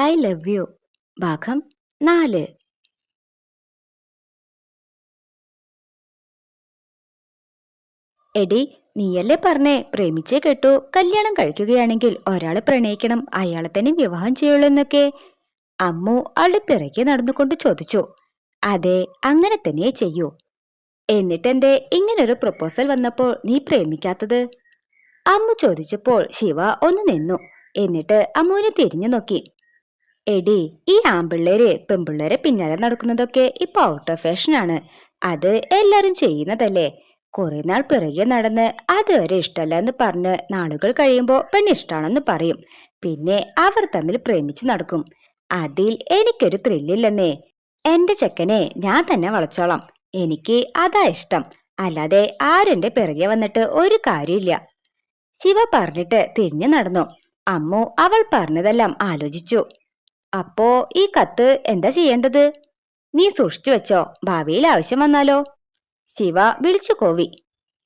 I love you ഭാഗം നാല്. എടി നീയല്ലേ പറഞ്ഞേ പ്രേമിച്ചേ കേട്ടു. കല്യാണം കഴിക്കുകയാണെങ്കിൽ ഒരാളെ പ്രണയിക്കണം അയാളെ തന്നെ വിവാഹം ചെയ്യുള്ളൂ എന്നൊക്കെ. അമ്മു അവളുടെ പിറകെ നടന്നുകൊണ്ട് ചോദിച്ചു. അതെ അങ്ങനെ തന്നെ ചെയ്യൂ. എന്നിട്ടെന്തേ ഇങ്ങനൊരു പ്രപ്പോസൽ വന്നപ്പോൾ നീ പ്രേമിക്കാത്തത്? അമ്മു ചോദിച്ചപ്പോൾ ശിവ ഒന്ന് നിന്നു. എന്നിട്ട് അമ്മുവിനെ തിരിഞ്ഞു നോക്കി. എടി ഈ ആമ്പിള്ളേര് പെമ്പിള്ളേരെ പിന്നാലെ നടക്കുന്നതൊക്കെ ഇപ്പൊ ഔട്ട് ഓഫ് ഫാഷനാണ് അത് എല്ലാരും ചെയ്യുന്നതല്ലേ. കുറെ നാൾ പിറകെ നടന്ന് അതുവരെ ഇഷ്ടമല്ല എന്ന് പറഞ്ഞ് നാളുകൾ കഴിയുമ്പോൾ പെണ്ണിഷ്ടാണെന്ന് പറയും. പിന്നെ അവർ തമ്മിൽ പ്രേമിച്ച് നടക്കും. അതിൽ എനിക്കൊരു ത്രില്ലില്ലെന്നേ എന്റെ ചെക്കനെ ഞാൻ തന്നെ വളച്ചോളാം. എനിക്ക് അതാ ഇഷ്ടം. അല്ലാതെ ആരെന്റെ പിറകെ വന്നിട്ട് ഒരു കാര്യമില്ല. ശിവ പറഞ്ഞിട്ട് തിരിഞ്ഞു നടന്നു. അമ്മു അവൾ പറഞ്ഞതെല്ലാം ആലോചിച്ചു. അപ്പോ ഈ കത്ത് എന്താ ചെയ്യേണ്ടത്? നീ സൂക്ഷിച്ചു വെച്ചോ. ഭാവിയിൽ ആവശ്യം വന്നാലോ. ശിവ വിളിച്ചു കോവി.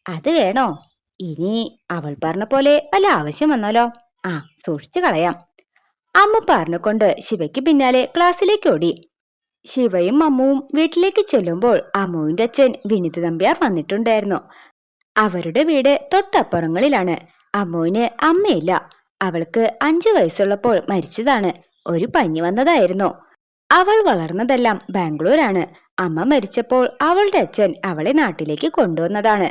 അത് വേണോ? ഇനി അവൾ പറഞ്ഞ പോലെ വല്ല ആവശ്യം വന്നാലോ? ആ സൂക്ഷിച്ചു കളയാം. അമ്മ പറഞ്ഞുകൊണ്ട് ശിവയ്ക്ക് പിന്നാലെ ക്ലാസ്സിലേക്ക് ഓടി. ശിവയും അമ്മുവും വീട്ടിലേക്ക് ചെല്ലുമ്പോൾ അമ്മുവിന്റെ അച്ഛൻ വിനീത് നമ്പ്യാർ വന്നിട്ടുണ്ടായിരുന്നു. അവരുടെ വീട് തൊട്ടപ്പുറങ്ങളിലാണ്. അമ്മുവിന് അമ്മയില്ല. അവൾക്ക് അഞ്ചു വയസ്സുള്ളപ്പോൾ മരിച്ചതാണ്. ഒരു പനി വന്നതായിരുന്നു. അവൾ വളർന്നതെല്ലാം ബാംഗ്ലൂരാണ്. അമ്മ മരിച്ചപ്പോൾ അവളുടെ അച്ഛൻ അവളെ നാട്ടിലേക്ക് കൊണ്ടുവന്നതാണ്.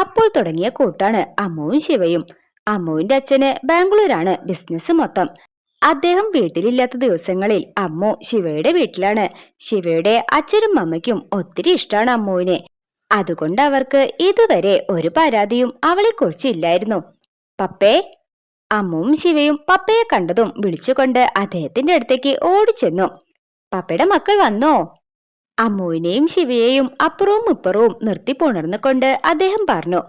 അപ്പോൾ തുടങ്ങിയ കൂട്ടാണ് അമ്മുവും ശിവയും. അമ്മുവിന്റെ അച്ഛന് ബാംഗ്ലൂരാണ് ബിസിനസ് മൊത്തം. അദ്ദേഹം വീട്ടിലില്ലാത്ത ദിവസങ്ങളിൽ അമ്മു ശിവയുടെ വീട്ടിലാണ്. ശിവയുടെ അച്ഛനും അമ്മയ്ക്കും ഒത്തിരി ഇഷ്ടമാണ് അമ്മുവിനെ. അതുകൊണ്ട് അവർക്ക് ഇതുവരെ ഒരു പരാതിയും അവളെക്കുറിച്ച് ഇല്ലായിരുന്നു. പപ്പേ അമ്മുവും ശിവയും പപ്പയെ കണ്ടതും വിളിച്ചുകൊണ്ട് അദ്ദേഹത്തിന്റെ അടുത്തേക്ക് ഓടിച്ചെന്നു. പപ്പയുടെ മക്കൾ വന്നോ? അമ്മുവിനെയും ശിവയെയും അപ്പുറവും ഇപ്പുറവും നിർത്തി പുണർന്നുകൊണ്ട് അദ്ദേഹം പറഞ്ഞു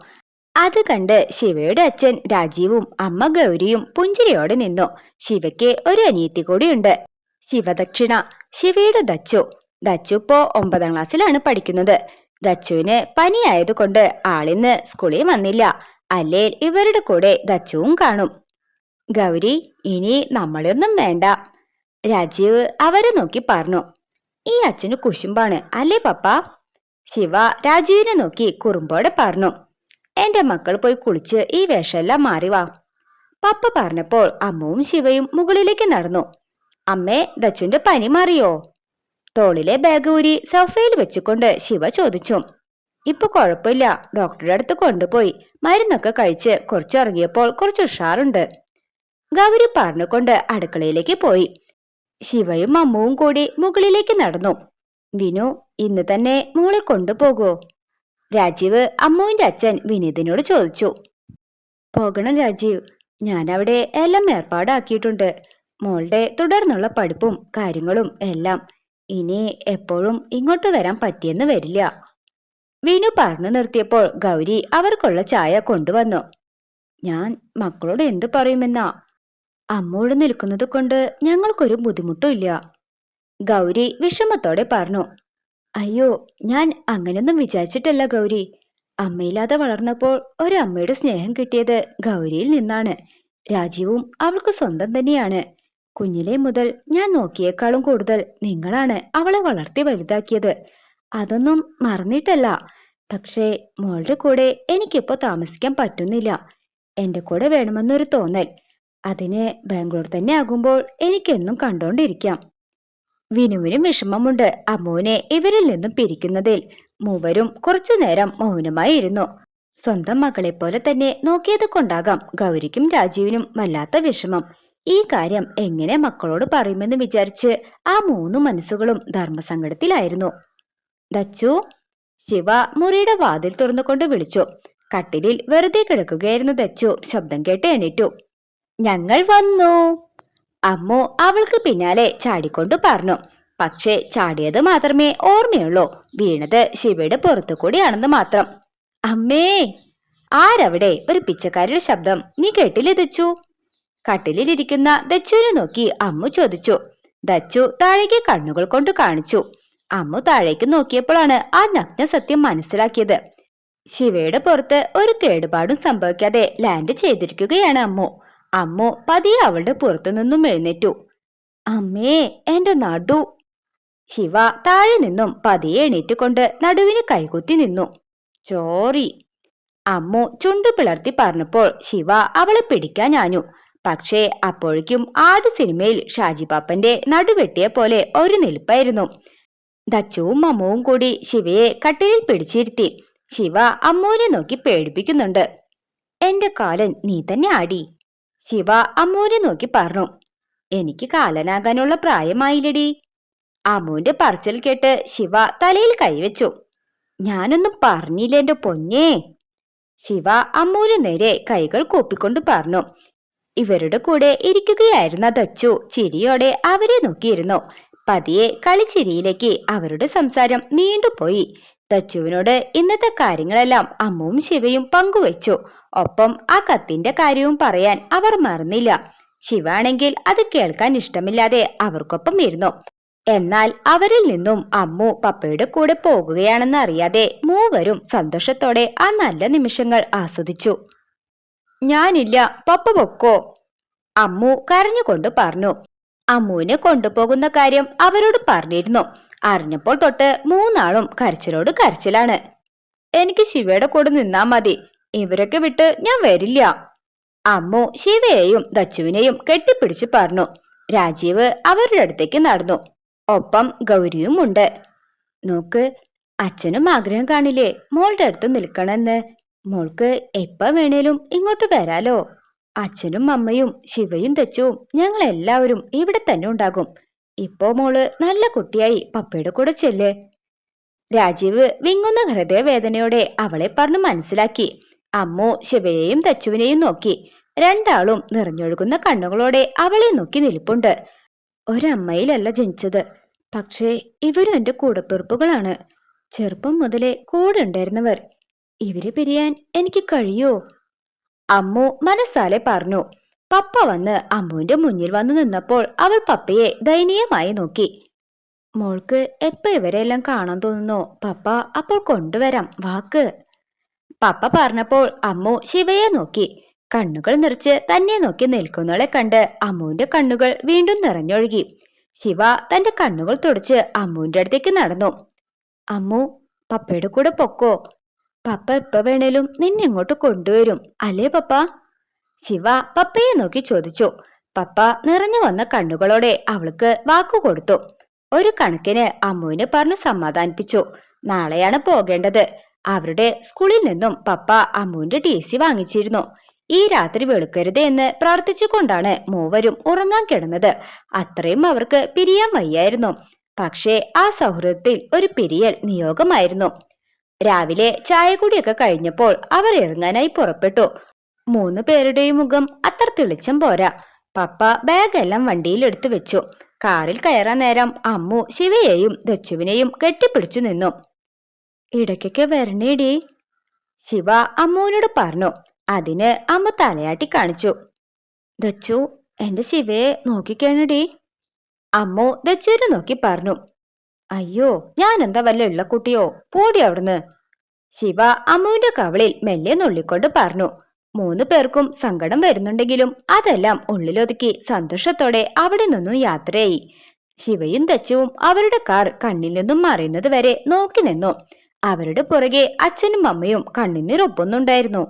അത് കണ്ട് ശിവയുടെ അച്ഛൻ രാജീവും അമ്മ ഗൗരിയും പുഞ്ചിരിയോടെ നിന്നു. ശിവയ്ക്ക് ഒരു അനിയത്തി കൂടിയുണ്ട്. ശിവദക്ഷിണ ശിവയുടെ ദച്ചു. ദച്ചു ഇപ്പോ ഒമ്പതാം ക്ലാസ്സിലാണ് പഠിക്കുന്നത്. ദച്ചുവിന് പനിയായതുകൊണ്ട് ആളിന്ന് സ്കൂളിൽ വന്നില്ല. അല്ലേ ഇവരുടെ കൂടെ ദച്ചുവും കാണും. ഗൗരി ഇനി നമ്മളെയൊന്നും വേണ്ട. രാജീവ് അവരെ നോക്കി പറഞ്ഞു. ഈ അച്ഛന് കുശുമ്പാണ് അല്ലേ പപ്പ? ശിവ രാജീവിനെ നോക്കി കുറുമ്പോടെ പറഞ്ഞു. എന്റെ മക്കൾ പോയി കുളിച്ച് ഈ വേഷമെല്ലാം മാറി വാ. പപ്പ പറഞ്ഞപ്പോൾ അമ്മവും ശിവയും മുകളിലേക്ക് നടന്നു. അമ്മേ ദച്ചുന്റെ പനി മാറിയോ? തോളിലെ ബാഗ് ഊരി സോഫയിൽ വെച്ചുകൊണ്ട് ശിവ ചോദിച്ചു. ഇപ്പൊ കുഴപ്പമില്ല ഡോക്ടറുടെ അടുത്ത് കൊണ്ടുപോയി. മരുന്നൊക്കെ കഴിച്ച് കുറച്ചുറങ്ങിയപ്പോൾ കുറച്ച് ഉഷാറുണ്ട്. ഗൗരി പറഞ്ഞുകൊണ്ട് അടുക്കളയിലേക്ക് പോയി. ശിവയും അമ്മുവും കൂടി മുകളിലേക്ക് നടന്നു. വിനു ഇന്ന് തന്നെ മോളെ കൊണ്ടുപോകൂ. രാജീവ് അമ്മുവിന്റെ അച്ഛൻ വിനീതിനോട് ചോദിച്ചു. പോകണം രാജീവ്. ഞാൻ അവിടെ എല്ലാം ഏർപ്പാടാക്കിയിട്ടുണ്ട്. മോളുടെ തുടർന്നുള്ള പഠിപ്പും കാര്യങ്ങളും എല്ലാം ഇനി എപ്പോഴും ഇങ്ങോട്ട് വരാൻ പറ്റിയെന്ന് വരില്ല. വിനു പറഞ്ഞു നിർത്തിയപ്പോൾ ഗൗരി അവർക്കുള്ള ചായ കൊണ്ടുവന്നു. ഞാൻ മക്കളോട് എന്തു പറയുമെന്നാ? അമ്മോട് നിൽക്കുന്നത് കൊണ്ട് ഞങ്ങൾക്കൊരു ബുദ്ധിമുട്ടും ഇല്ല. ഗൗരി വിഷമത്തോടെ പറഞ്ഞു അയ്യോ ഞാൻ അങ്ങനെയൊന്നും വിചാരിച്ചിട്ടല്ല ഗൗരി. അമ്മയില്ലാതെ വളർന്നപ്പോൾ ഒരു അമ്മയുടെ സ്നേഹം കിട്ടിയത് ഗൗരിയിൽ നിന്നാണ്. രാജീവും അവൾക്ക് സ്വന്തം തന്നെയാണ്. കുഞ്ഞിലെ മുതൽ ഞാൻ നോക്കിയേക്കാളും കൂടുതൽ നിങ്ങളാണ് അവളെ വളർത്തി വലുതാക്കിയത്. അതൊന്നും മറന്നിട്ടല്ല. പക്ഷേ മോളുടെ കൂടെ എനിക്കിപ്പോ താമസിക്കാൻ പറ്റുന്നില്ല. എന്റെ കൂടെ വേണമെന്നൊരു തോന്നൽ. അതിന് ബാംഗ്ലൂർ തന്നെ ആകുമ്പോൾ എനിക്കെന്നും കണ്ടോണ്ടിരിക്കാം. വിനുവിനും വിഷമമുണ്ട്. അമ്മുവിനെ ഇവരിൽ നിന്നും പിരിക്കുന്നതിൽ മൂവരും കുറച്ചു നേരം മൗനമായി ഇരുന്നു സ്വന്തം മകളെ പോലെ തന്നെ നോക്കിയത് കൊണ്ടാകാം ഗൗരിക്കും രാജീവിനും വല്ലാത്ത വിഷമം. ഈ കാര്യം എങ്ങനെ മക്കളോട് പറയുമെന്ന് വിചാരിച്ച് ആ മൂന്ന് മനസ്സുകളും ധർമ്മസങ്കടത്തിലായിരുന്നു. ദച്ചു ശിവ മുറിയുടെ വാതിൽ തുറന്നുകൊണ്ട് വിളിച്ചു. കട്ടിലിൽ വെറുതെ കിടക്കുകയായിരുന്നു ദച്ചു ശബ്ദം കേട്ട് എണീറ്റു. ഞങ്ങൾ വന്നു. അമ്മു അവൾക്ക് പിന്നാലെ ചാടിക്കൊണ്ടു പറഞ്ഞു. പക്ഷേ ചാടിയത് മാത്രമേ ഓർമ്മയുള്ളൂ. വീണത് ശിവയുടെ പുറത്തു കൂടിയാണെന്ന് മാത്രം. അമ്മേ ആരവിടെ? ഒരു പിച്ചക്കാരുടെ ശബ്ദം. നീ കേട്ടില്ലേ ദച്ചു? കട്ടിലിരിക്കുന്ന ദച്ചുവിനെ നോക്കി അമ്മു ചോദിച്ചു. ദച്ചു താഴേക്ക് കണ്ണുകൾ കൊണ്ട് കാണിച്ചു. അമ്മു താഴേക്ക് നോക്കിയപ്പോഴാണ് ആ നഗ്ന സത്യം മനസ്സിലാക്കിയത്. ശിവയുടെ പുറത്ത് ഒരു കേടുപാടും സംഭവിക്കാതെ ലാൻഡ് ചെയ്തിരിക്കുകയാണ് അമ്മു. അമ്മു പതിയെ അവളുടെ പുറത്തു നിന്നും എഴുന്നേറ്റു. അമ്മേ എന്റെ നടു. ശിവ താഴെ നിന്നും പതിയെ എണീറ്റുകൊണ്ട് നടുവിന് കൈകുത്തി നിന്നു. ചോറി അമ്മു ചുണ്ടു പിളർത്തി പറഞ്ഞപ്പോൾ ശിവ അവളെ പിടിക്കാൻ ഞാഞ്ഞു പക്ഷേ അപ്പോഴേക്കും ആട് സിനിമയിൽ ഷാജി പാപ്പന്റെ നടുവെട്ടിയ പോലെ ഒരു നിൽപ്പായിരുന്നു. ദച്ചുവും അമ്മുവും കൂടി ശിവയെ കട്ടിലിൽ പിടിച്ചിരുത്തി. ശിവ അമ്മുവിനെ നോക്കി പേടിപ്പിക്കുന്നുണ്ട്. എന്റെ കാലൻ നീ തന്നെ ആടി. ശിവ അമ്മുവിനെ നോക്കി പറഞ്ഞു. എനിക്ക് കാലനാകാനുള്ള പ്രായമായില്ലടി. അമ്മുവിന്റെ പറച്ചിൽ കേട്ട് ശിവ തലയിൽ കൈവച്ചു. ഞാനൊന്നും പറഞ്ഞില്ല എന്റെ പൊന്നേ? ശിവ അമ്മൂന് നേരെ കൈകൾ കൂപ്പിക്കൊണ്ട് പറഞ്ഞു. ഇവരുടെ കൂടെ ഇരിക്കുകയായിരുന്ന ദച്ചു ചിരിയോടെ അവരെ നോക്കിയിരുന്നു. പതിയെ കളിച്ചിരിയിലേക്ക് അവരുടെ സംസാരം നീണ്ടുപോയി. ദച്ചുവിനോട് ഇന്നത്തെ കാര്യങ്ങളെല്ലാം അമ്മുവും ശിവയും പങ്കുവച്ചു. ഒപ്പം ആ കത്തിന്റെ കാര്യവും പറയാൻ അവർ മറന്നില്ല. ശിവാണെങ്കിൽ അത് കേൾക്കാൻ ഇഷ്ടമില്ലാതെ അവർക്കൊപ്പം ഇരുന്നു. എന്നാൽ അവരിൽ നിന്നും അമ്മു പപ്പയുടെ കൂടെ പോകുകയാണെന്ന് അറിയാതെ മൂവരും സന്തോഷത്തോടെ ആ നല്ല നിമിഷങ്ങൾ ആസ്വദിച്ചു. ഞാനില്ല പപ്പ പൊക്കോ? അമ്മു കരഞ്ഞുകൊണ്ട് പറഞ്ഞു. അമ്മുവിനെ കൊണ്ടുപോകുന്ന കാര്യം അവരോട് പറഞ്ഞിരുന്നു. അറിഞ്ഞപ്പോൾ തൊട്ട് മൂന്നാളും കരച്ചിലോട് കരച്ചിലാണ്. എനിക്ക് ശിവയുടെ കൂടെ നിന്നാ മതി. ഇവരൊക്കെ വിട്ട് ഞാൻ വരില്ല. അമ്മു ശിവയെയും ദച്ചുവിനെയും കെട്ടിപ്പിടിച്ച് പറഞ്ഞു. രാജീവ് അവരുടെ അടുത്തേക്ക് നടന്നു. ഒപ്പം ഗൗരിയും ഉണ്ട് നോക്ക് അച്ഛനും ആഗ്രഹം കാണില്ലേ? മോളുടെ അടുത്ത് നിൽക്കണമെന്ന്. മോൾക്ക് എപ്പ വേണേലും ഇങ്ങോട്ട് വരാലോ. അച്ഛനും അമ്മയും ശിവയും തെച്ചുവും ഞങ്ങൾ എല്ലാവരും ഇവിടെ തന്നെ ഉണ്ടാകും. ഇപ്പോ മോൾ നല്ല കുട്ടിയായി പപ്പയുടെ കൂടെ ചെല്ലേ. രാജീവ് വിങ്ങുന്ന ഹൃദയവേദനയോടെ അവളെ പറഞ്ഞു മനസ്സിലാക്കി. അമ്മു ശിവയെയും തച്ചുവിനെയും നോക്കി. രണ്ടാളും നിറഞ്ഞൊഴുകുന്ന കണ്ണുകളോടെ അവളെ നോക്കി നിൽപ്പുണ്ട്. ഒരമ്മയിലല്ല ജനിച്ചത്. പക്ഷേ ഇവരും എന്റെ കൂടപ്പിറപ്പുകളാണ്. ചെറുപ്പം മുതലേ കൂടെ ഉണ്ടായിരുന്നവർ ഇവരെ പിരിയാൻ എനിക്ക് കഴിയോ? അമ്മു മനസ്സാലെ പറഞ്ഞു. പപ്പ വന്ന് അമ്മുവിന്റെ മുന്നിൽ വന്നു നിന്നപ്പോൾ അവൾ പപ്പയെ ദയനീയമായി നോക്കി. മോൾക്ക് എപ്പ ഇവരെല്ലാം കാണാൻ തോന്നുന്നു? പപ്പ അപ്പോൾ കൊണ്ടുവരാം. വാക്ക്. പപ്പ പറഞ്ഞപ്പോൾ അമ്മു ശിവയെ നോക്കി. കണ്ണുകൾ നിറച്ച് തന്നെ നോക്കി നിൽക്കുന്നവളെ കണ്ട് അമ്മുവിന്റെ കണ്ണുകൾ വീണ്ടും നിറഞ്ഞൊഴുകി. ശിവ തന്റെ കണ്ണുകൾ തുടച്ച് അമ്മുവിന്റെ അടുത്തേക്ക് നടന്നു. അമ്മു പപ്പയുടെ കൂടെ പൊക്കോ. പപ്പ എപ്പ വേണേലും നിന്നെ ഇങ്ങോട്ട് കൊണ്ടുവരും. അല്ലേ പപ്പ? ശിവ പപ്പയെ നോക്കി ചോദിച്ചു. പപ്പ നിറഞ്ഞു വന്ന കണ്ണുകളോടെ അവൾക്ക് വാക്കു കൊടുത്തു. ഒരു കണക്കിന് അമ്മുവിനെ പറഞ്ഞു സമാധാനിപ്പിച്ചു. നാളെയാണ് പോകേണ്ടത്. അവരുടെ സ്കൂളിൽ നിന്നും പപ്പ അമ്മുവിന്റെ ടി സി വാങ്ങിച്ചിരുന്നു. ഈ രാത്രി വെളുക്കരുത് എന്ന് പ്രാർത്ഥിച്ചുകൊണ്ടാണ് മൂവരും ഉറങ്ങാൻ കിടന്നത്. അത്രയും അവർക്ക് പിരിയാൻ വയ്യായിരുന്നു. പക്ഷേ ആ സൗഹൃദത്തിൽ ഒരു പിരിയൽ നിയോഗമായിരുന്നു. രാവിലെ ചായകുടിയൊക്കെ കഴിഞ്ഞപ്പോൾ അവർ ഇറങ്ങാനായി പുറപ്പെട്ടു. മൂന്ന് പേരുടെയും മുഖം അത്ര തെളിച്ചം പോരാ. പപ്പ ബാഗെല്ലാം വണ്ടിയിൽ എടുത്തു വെച്ചു. കാറിൽ കയറാൻ നേരം അമ്മു ശിവയെയും ദച്ചുവിനെയും കെട്ടിപ്പിടിച്ചു നിന്നു. ഇടയ്ക്കൊക്കെ വരണേടി. ശിവ അമ്മുവിനോട് പറഞ്ഞു. അതിന് അമ്മ തലയാട്ടി കാണിച്ചു. ദച്ചു എന്റെ ശിവയെ നോക്കിക്കേണടി. അമ്മു ദച്ചുവിനെ നോക്കി പറഞ്ഞു. അയ്യോ ഞാൻ എന്താ വല്ല ഉള്ള കുട്ടിയോ പോടി അവിടുന്ന്. ശിവ അമ്മുവിന്റെ കവളിൽ മെല്ലെ നുള്ളിക്കൊണ്ട് പറഞ്ഞു. മൂന്ന് പേർക്കും സങ്കടം വരുന്നുണ്ടെങ്കിലും അതെല്ലാം ഉള്ളിലൊതുക്കി സന്തോഷത്തോടെ അവിടെ നിന്നും യാത്രയായി. ശിവയും ദച്ചുവും അവരുടെ കാർ കണ്ണിൽ നിന്നും മറയുന്നത് വരെ നോക്കി നിന്നു. അവരുടെ പുറകെ അച്ഛനും അമ്മയും കണ്ണുനീർ ഒപ്പുന്നുണ്ടായിരുന്നു